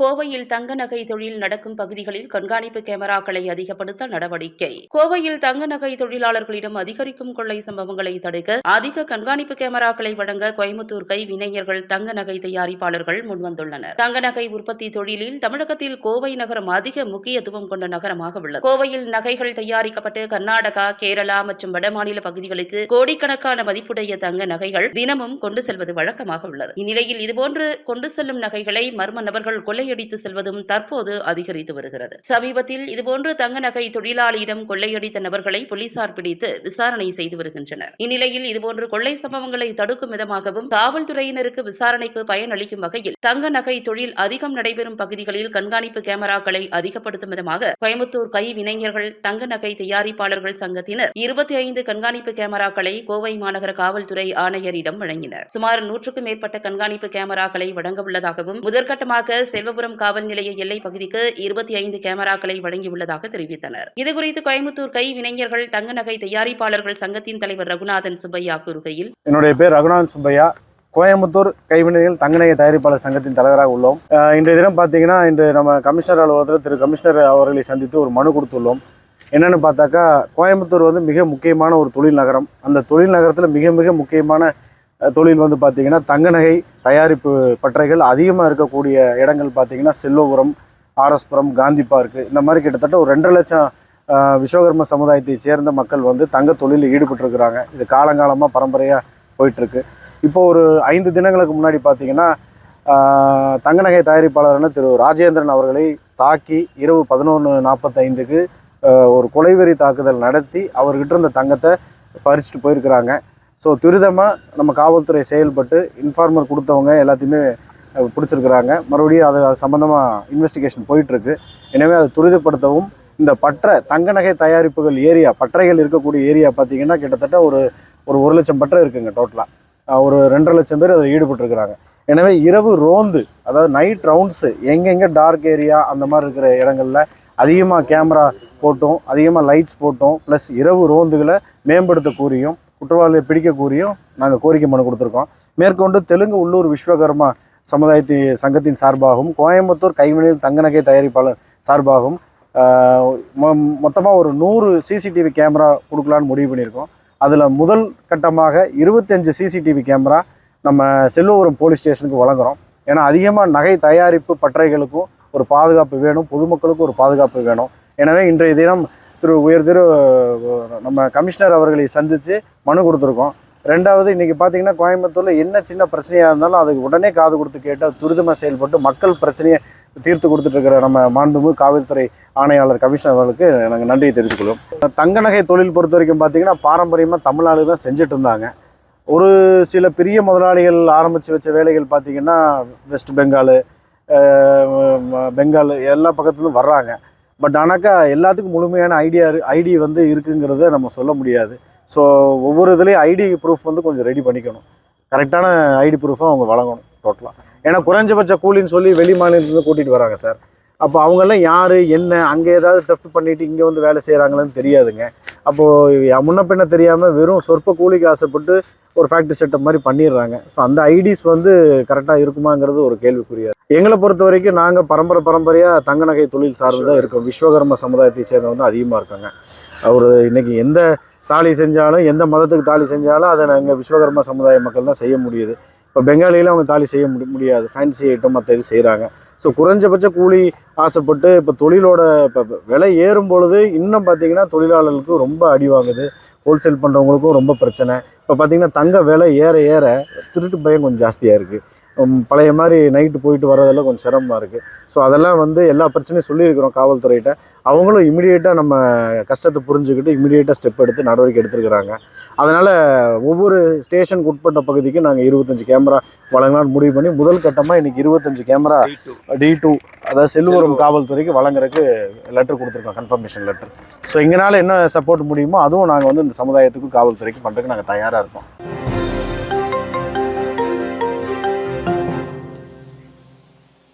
கோவையில் தங்க நகை தொழில் நடக்கும் பகுதிகளில் கண்காணிப்பு கேமராக்களை அதிகப்படுத்த நடவடிக்கை. கோவையில் தங்க நகை தொழிலாளர்களிடம் அதிகரிக்கும் கொள்ளை சம்பவங்களை தடுக்க அதிக கண்காணிப்பு கேமராக்களை வழங்க கோயம்புத்தூர் கைவினைஞர்கள் தங்க நகை தயாரிப்பாளர்கள் முன்வந்துள்ளனர். தங்க நகை உற்பத்தி தொழிலில் தமிழகத்தில் கோவை நகரம் அதிக முக்கியத்துவம் கொண்ட நகரமாக உள்ளது. கோவையில் நகைகள் தயாரிக்கப்பட்டு கர்நாடகா கேரளா மற்றும் வடமாநில பகுதிகளுக்கு கோடிக்கணக்கான மதிப்புடைய தங்க நகைகள் தினமும் கொண்டு செல்வது வழக்கமாக உள்ளது. இந்நிலையில் இதுபோன்று கொண்டு செல்லும் நகைகளை மர்ம நபர்கள் கொலை கொள்ளையடித்து செல்வதும் தற்போது அதிகரித்து வருகிறது. சமீபத்தில் இதுபோன்று தங்க நகை தொழிலாளியிடம் கொள்ளையடித்த நபர்களை போலீசார் பிடித்து விசாரணை செய்து வருகின்றனர். இந்நிலையில் இதுபோன்று கொள்ளை சம்பவங்களை தடுக்கும் விதமாகவும் காவல்துறையினருக்கு விசாரணைக்கு பயனளிக்கும் வகையில் தங்க நகை தொழில் அதிகம் நடைபெறும் பகுதிகளில் கண்காணிப்பு கேமராக்களை அதிகப்படுத்தும் விதமாக கோயம்புத்தூர் கைவினைஞர்கள் தங்க நகை தயாரிப்பாளர்கள் சங்கத்தினர் இருபத்தி ஐந்து கண்காணிப்பு கேமராக்களை கோவை மாநகர காவல்துறை ஆணையரிடம் வழங்கினர். சுமார் நூற்றுக்கும் மேற்பட்ட கண்காணிப்பு கேமராக்களை வழங்க உள்ளதாகவும் முதற்கட்டமாக செல்வ விழுப்புரம் காவல் நிலைய எல்லை பகுதிக்கு இருபத்தி ஐந்து கேமராக்களை வழங்கியுள்ளதாக தெரிவித்தனர். இதுகுறித்து கோயம்புத்தூர் கை வினைஞர்கள் தங்க நகை தயாரிப்பாளர்கள் சங்கத்தின் தலைவர் ரகுநாதன் சுப்பையா கூறுகையில் என்னுடைய பேர் ரகுநாதன் சுப்பையா. கோயம்புத்தூர் கைவினைகள் தங்கநகை தயாரிப்பாளர் சங்கத்தின் தலைவராக உள்ளோம். இன்றைய தினம் பார்த்தீங்கன்னா இன்று நம்ம கமிஷனர் அலுவலகத்தில் திரு கமிஷனர் அவர்களை சந்தித்து ஒரு மனு கொடுத்துள்ளோம். என்னென்னு பார்த்தாக்கா கோயம்புத்தூர் வந்து மிக முக்கியமான ஒரு தொழில் நகரம். அந்த தொழில் நகரத்தில் மிக மிக முக்கியமான தொழில் வந்து பார்த்திங்கன்னா தங்க நகை தயாரிப்பு பட்டறைகள் அதிகமாக இருக்கக்கூடிய இடங்கள் பார்த்திங்கன்னா செல்வபுரம் ஆர்எஸ்புரம் காந்தி பார்க்கு இந்த மாதிரி கிட்டத்தட்ட ஒரு ரெண்டரை லட்சம் விஸ்வகர்ம சமுதாயத்தை சேர்ந்த மக்கள் வந்து தங்க தொழிலில் ஈடுபட்டிருக்கிறாங்க. இது காலங்காலமாக பரம்பரையாக போயிட்டுருக்கு. இப்போ ஒரு ஐந்து தினங்களுக்கு முன்னாடி பார்த்திங்கன்னா தங்க நகை தயாரிப்பாளரான திரு ராஜேந்திரன் அவர்களை தாக்கி இரவு பதினொன்று நாற்பத்தைந்துக்கு ஒரு கொலைவெறி தாக்குதல் நடத்தி அவர்கிட்ட இருந்த தங்கத்தை பறிச்சுட்டு போயிருக்கிறாங்க. ஸோ துரிதமாக நம்ம காவல்துறை செயல்பட்டு இன்ஃபார்மர் கொடுத்தவங்க எல்லாத்தையுமே பிடிச்சிருக்கிறாங்க. மறுபடியும் அது அது சம்மந்தமாக இன்வெஸ்டிகேஷன் போயிட்டுருக்கு. எனவே அதை துரிதப்படுத்தவும் இந்த பற்ற தங்க நகை தயாரிப்புகள் ஏரியா பட்டறைகள் இருக்கக்கூடிய ஏரியா பார்த்தீங்கன்னா கிட்டத்தட்ட ஒரு ஒரு ஒரு லட்சம் பற்றை இருக்குங்க டோட்டலாக ஒரு ரெண்டரை லட்சம் பேர் அதில் ஈடுபட்டிருக்கிறாங்க. எனவே இரவு ரோந்து அதாவது நைட் ரவுண்ட்ஸு எங்கெங்கே டார்க் ஏரியா அந்த மாதிரி இருக்கிற இடங்களில் அதிகமாக கேமரா போட்டும் அதிகமாக லைட்ஸ் போட்டும் ப்ளஸ் இரவு ரோந்துகளை மேம்படுத்த கூறியும் குற்றவாளியை பிடிக்க கூறியும் நாங்கள் கோரிக்கை மனு கொடுத்துருக்கோம். மேற்கொண்டு தெலுங்கு உள்ளூர் விஸ்வகர்மா சமுதாயத்தின் சங்கத்தின் சார்பாகவும் கோயம்புத்தூர் கைவினையில் தங்க நகை தயாரிப்பாளர் சார்பாகவும் மொத்தமாக ஒரு நூறு சிசிடிவி கேமரா கொடுக்கலான்னு முடிவு பண்ணியிருக்கோம். அதில் முதல் கட்டமாக இருபத்தஞ்சு சிசிடிவி கேமரா நம்ம செல்வபுரம் போலீஸ் ஸ்டேஷனுக்கு வழங்குறோம். ஏன்னா அதிகமாக நகை தயாரிப்பு பட்டறைகளுக்கும் ஒரு பாதுகாப்பு வேணும் பொதுமக்களுக்கும் ஒரு பாதுகாப்பு வேணும். எனவே இன்றைய தினம் திரு உயர் திரு நம்ம கமிஷனர் அவர்களை சந்தித்து மனு கொடுத்துருக்கோம். ரெண்டாவது இன்றைக்கி பார்த்தீங்கன்னா கோயம்புத்தூரில் என்ன சின்ன பிரச்சனையாக இருந்தாலும் அதுக்கு உடனே காது கொடுத்து கேட்டு அது துரிதமாக செயல்பட்டு மக்கள் பிரச்சனையை தீர்த்து கொடுத்துட்ருக்கிற நம்ம மாண்புமிகு காவல்துறை ஆணையாளர் கமிஷனர் அவர்களுக்கு நாங்கள் நன்றியை தெரிவித்துக்கொள்வோம் தங்க நகை தொழில் பொறுத்த வரைக்கும் பார்த்தீங்கன்னா பாரம்பரியமாக தமிழ்நாடு தான் செஞ்சுட்டு இருந்தாங்க. ஒரு சில பெரிய முதலாளிகள் ஆரம்பித்து வச்ச வேலைகள் பார்த்திங்கன்னா வெஸ்ட் பெங்காலு பெங்காலு பெங்கால் எல்லா பக்கத்துலேருந்து வர்றாங்க. பட் ஆனாக்கா எல்லாத்துக்கும் முழுமையான ஐடியா ஐடி வந்து இருக்குங்கிறத நம்ம சொல்ல முடியாது. ஸோ ஒவ்வொரு இதுலேயும் ஐடி ப்ரூஃப் வந்து கொஞ்சம் ரெடி பண்ணிக்கணும். கரெக்டான ஐடி ப்ரூஃபை அவங்க வழங்கணும் டோட்டலாக ஏன்னா குறைஞ்சபட்ச கூலின்னு சொல்லி வெளி மாநிலத்துலேருந்து கூட்டிகிட்டு வராங்க சார் அப்போ அவங்கெல்லாம் யார் என்ன அங்கே ஏதாவது தெஃப்ட் பண்ணிவிட்டு இங்கே வந்து வேலை செய்கிறாங்களான்னு தெரியாதுங்க. அப்போது முன்ன பின்ன தெரியாமல் வெறும் சொற்ப கூலிக்கு ஆசைப்பட்டு ஒரு ஃபேக்ட்ரி செட்டப் மாதிரி பண்ணிடுறாங்க. ஸோ அந்த ஐடிஸ் வந்து கரெக்டாக இருக்குமாங்கிறது ஒரு கேள்விக்குரியாது எங்களை பொறுத்த வரைக்கும் நாங்கள் பரம்பரை பரம்பரையாக தங்க நகை தொழில் சார்ந்து தான் இருக்கோம். விஸ்வகர்ம சமுதாயத்தை சேர்ந்த வந்து அதிகமாக இருக்காங்க. அவர் இன்னைக்கு எந்த தாலி செஞ்சாலும் எந்த மதத்துக்கு தாலி செஞ்சாலும் அதை நாங்கள் விஸ்வகர்ம சமுதாய மக்கள் தான் செய்ய முடியுது. இப்போ பெங்காலியில் அவங்க தாலி செய்ய முடி முடியாது. ஃபேன்சி ஐட்டம் மற்ற இது செய்கிறாங்க ஸோ குறைஞ்சபட்ச கூலி ஆசைப்பட்டு இப்போ தொழிலோட இப்போ விலை ஏறும் பொழுது இன்னும் பார்த்தீங்கன்னா தொழிலாளர்களுக்கு ரொம்ப அடி வாங்குது. ஹோல்சேல் பண்ணுறவங்களுக்கும் ரொம்ப பிரச்சனை. இப்போ பார்த்தீங்கன்னா தங்க விலை ஏற ஏற திருட்டு பயம் கொஞ்சம் ஜாஸ்தியாக இருக்குது பழைய மாதிரி நைட்டு போயிட்டு வரதெல்லாம் கொஞ்சம் சிரமமாக இருக்குது ஸோ அதெல்லாம் வந்து எல்லா பிரச்சனையும் சொல்லியிருக்கிறோம் காவல்துறையிட்ட. அவங்களும் இமிடியேட்டாக நம்ம கஷ்டத்தை புரிஞ்சுக்கிட்டு இமிடியேட்டாக ஸ்டெப் எடுத்து நடவடிக்கை எடுத்துருக்குறாங்க. அதனால் ஒவ்வொரு ஸ்டேஷனுக்கு உட்பட்ட பகுதிக்கு நாங்கள் இருபத்தஞ்சு கேமரா வழங்கலாம்னு முடிவு பண்ணி முதல் கட்டமாக இன்றைக்கி இருபத்தஞ்சு கேமரா டி டூ அதாவது செல்வபுரம் காவல்துறைக்கு வழங்குறதுக்கு லெட்டர் கொடுத்துருக்கோம் கன்ஃபர்மேஷன் லெட்டர் ஸோ எங்களால் என்ன சப்போர்ட் முடியுமோ அதுவும் நாங்கள் வந்து இந்த சமுதாயத்துக்கும் காவல்துறைக்கும் பண்ணுறதுக்கு நாங்கள் தயாராக இருக்கோம்.